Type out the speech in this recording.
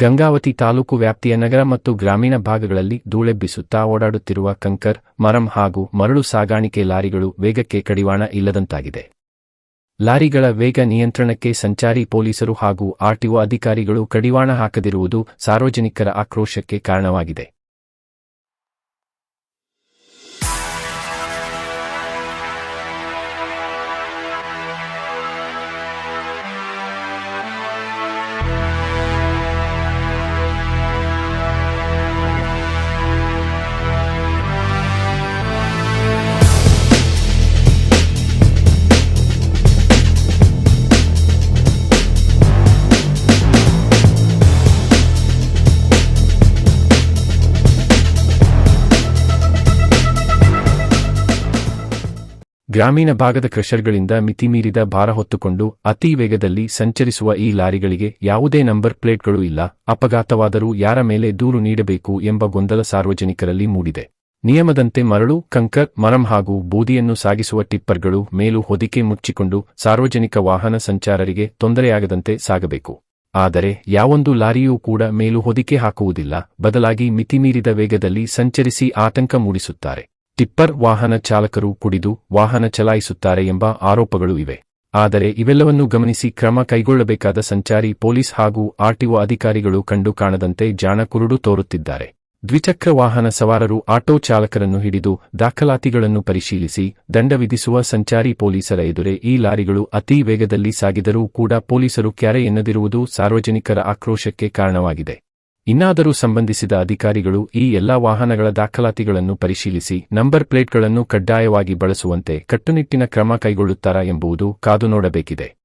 ಗಂಗಾವತಿ ತಾಲೂಕು ವ್ಯಾಪ್ತಿಯ ನಗರ ಮತ್ತು ಗ್ರಾಮೀಣ ಭಾಗಗಳಲ್ಲಿ ಧೂಳೆಬ್ಬಿಸುತ್ತಾ ಓಡಾಡುತ್ತಿರುವ ಕಂಕರ್, ಮರಂ ಹಾಗೂ ಮರಳು ಸಾಗಾಣಿಕೆ ಲಾರಿಗಳು ವೇಗಕ್ಕೆ ಕಡಿವಾಣ ಇಲ್ಲದಂತಾಗಿದೆ. ಲಾರಿಗಳ ವೇಗ ನಿಯಂತ್ರಣಕ್ಕೆ ಸಂಚಾರಿ ಪೊಲೀಸರು ಹಾಗೂ ಆರ್ಟಿಒ ಅಧಿಕಾರಿಗಳು ಕಡಿವಾಣ ಹಾಕದಿರುವುದು ಸಾರ್ವಜನಿಕರ ಆಕ್ರೋಶಕ್ಕೆ ಕಾರಣವಾಗಿದೆ. ಗ್ರಾಮೀಣ ಭಾಗದ ಕ್ರಷರ್ಗಳಿಂದ ಮಿತಿಮೀರಿದ ಭಾರ ಹೊತ್ತುಕೊಂಡು ಅತಿ ವೇಗದಲ್ಲಿ ಸಂಚರಿಸುವ ಈ ಲಾರಿಗಳಿಗೆ ಯಾವುದೇ ನಂಬರ್ ಪ್ಲೇಟ್ಗಳು ಇಲ್ಲ. ಅಪಘಾತವಾದರೂ ಯಾರ ಮೇಲೆ ದೂರು ನೀಡಬೇಕು ಎಂಬ ಗೊಂದಲ ಸಾರ್ವಜನಿಕರಲ್ಲಿ ಮೂಡಿದೆ. ನಿಯಮದಂತೆ ಮರಳು, ಕಂಕರ್, ಮರಂ ಹಾಗೂ ಬೂದಿಯನ್ನು ಸಾಗಿಸುವ ಟಿಪ್ಪರ್ಗಳು ಮೇಲು ಹೊದಿಕೆ ಮುಚ್ಚಿಕೊಂಡು ಸಾರ್ವಜನಿಕ ವಾಹನ ಸಂಚಾರರಿಗೆ ತೊಂದರೆಯಾಗದಂತೆ ಸಾಗಬೇಕು. ಆದರೆ ಯಾವೊಂದು ಲಾರಿಯೂ ಕೂಡ ಮೇಲು ಹೊದಿಕೆ ಹಾಕುವುದಿಲ್ಲ. ಬದಲಾಗಿ ಮಿತಿಮೀರಿದ ವೇಗದಲ್ಲಿ ಸಂಚರಿಸಿ ಆತಂಕ ಮೂಡಿಸುತ್ತಾರೆ. ಟಿಪ್ಪರ್ ವಾಹನ ಚಾಲಕರು ಕುಡಿದು ವಾಹನ ಚಲಾಯಿಸುತ್ತಾರೆ ಎಂಬ ಆರೋಪಗಳು ಇವೆ. ಆದರೆ ಇವೆಲ್ಲವನ್ನೂ ಗಮನಿಸಿ ಕ್ರಮ ಕೈಗೊಳ್ಳಬೇಕಾದ ಸಂಚಾರಿ ಪೊಲೀಸ್ ಹಾಗೂ ಆರ್ಟಿಒ ಅಧಿಕಾರಿಗಳು ಕಂಡು ಕಾಣದಂತೆ ಜಾಣ ಕುರುಡು ತೋರುತ್ತಿದ್ದಾರೆ. ದ್ವಿಚಕ್ರ ವಾಹನ ಸವಾರರು ಆಟೋ ಚಾಲಕರನ್ನು ಹಿಡಿದು ದಾಖಲಾತಿಗಳನ್ನು ಪರಿಶೀಲಿಸಿ ದಂಡ ವಿಧಿಸುವ ಸಂಚಾರಿ ಪೊಲೀಸರ ಎದುರೇ ಈ ಲಾರಿಗಳು ಅತಿ ವೇಗದಲ್ಲಿ ಸಾಗಿದರೂ ಕೂಡ ಪೊಲೀಸರು ಕ್ಯಾರೆ ಎನ್ನದಿರುವುದು ಸಾರ್ವಜನಿಕರ ಆಕ್ರೋಶಕ್ಕೆ ಕಾರಣವಾಗಿದೆ. ಇನ್ನಾದರೂ ಸಂಬಂಧಿಸಿದ ಅಧಿಕಾರಿಗಳು ಈ ಎಲ್ಲಾ ವಾಹನಗಳ ದಾಖಲಾತಿಗಳನ್ನು ಪರಿಶೀಲಿಸಿ ನಂಬರ್ ಪ್ಲೇಟ್ಗಳನ್ನು ಕಡ್ಡಾಯವಾಗಿ ಬಳಸುವಂತೆ ಕಟ್ಟುನಿಟ್ಟಿನ ಕ್ರಮ ಕೈಗೊಳ್ಳುತ್ತಾರಾ ಎಂಬುದು ಕಾದು ನೋಡಬೇಕಿದೆ.